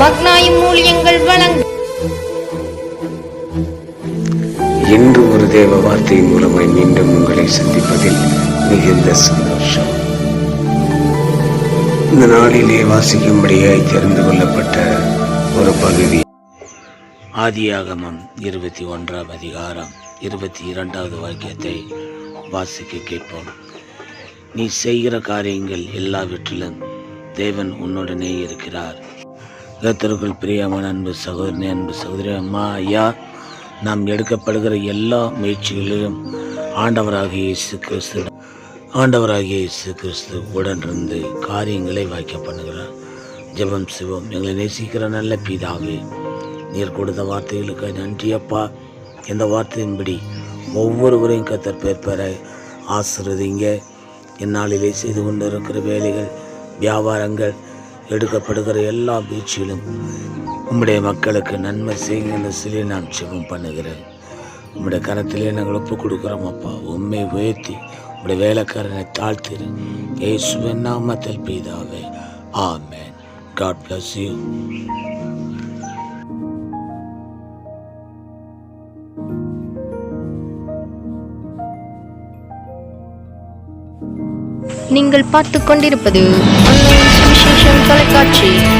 மக்னாயும் வழங்கும் இன்று ஒரு தேவ வார்த்தை மூலமாய் மீண்டும் உங்களை சந்திப்பதில் மிகுந்த சந்தோஷம். இந்த நாளிலே வாசிக்கும்படியாய் தெரிந்து கொள்ளப்பட்ட ஒரு பகுதி. ஆதியாகமம் இருபத்தி ஒன்றாம் அதிகாரம் இருபத்தி இரண்டாவது வாக்கியத்தை வாசிக்க கேட்போம். நீ செய்கிற காரியங்கள் எல்லாவற்றிலும் தேவன் உன்னுடனே இருக்கிறார். கத்தருக்குள் பிரியமான அன்பு சகோதரனே அன்பு சகோதரி அம்மா ஐயா நாம் எடுக்கப்படுகிற எல்லா முயற்சிகளிலும் ஆண்டவராகிய இயேசு கிறிஸ்து ஆண்டவராகிய இயேசு கிறிஸ்து உடனிருந்து காரியங்களை வாய்க்க பண்ணுகிறார். ஜெபம் சிவம் எங்களை நேசிக்கிற நல்ல பீதாவே நீர் கொடுத்த வார்த்தைகளுக்கு நன்றி அப்பா. இந்த வார்த்தையின்படி ஒவ்வொருவரையும் கத்தர் பேர் பெற ஆசிர்வதிங்க. இந்நாளிலே செய்து கொண்டு இருக்கிற வேலைகள் வியாபாரங்கள் எடுக்கப்படுகிற எல்லா பீச்சிலும் உம்முடைய மக்களுக்கு நன்மை செய்யுங்க என்று சொல்லி நான் செபம் பண்ணுகிறேன். உம்முடைய கரத்திலே நாங்கள் ஒப்பு கொடுக்குறோம் அப்பா. உண்மை உயர்த்தி உம்முடைய வேலைக்காரனை தாழ்த்திரு. ஏசுவன் நாமத்தில் பிதாவே. ஆமேன். காட் பிளஸ் யூ நீங்கள் பார்த்து கொண்டிருப்பது Association College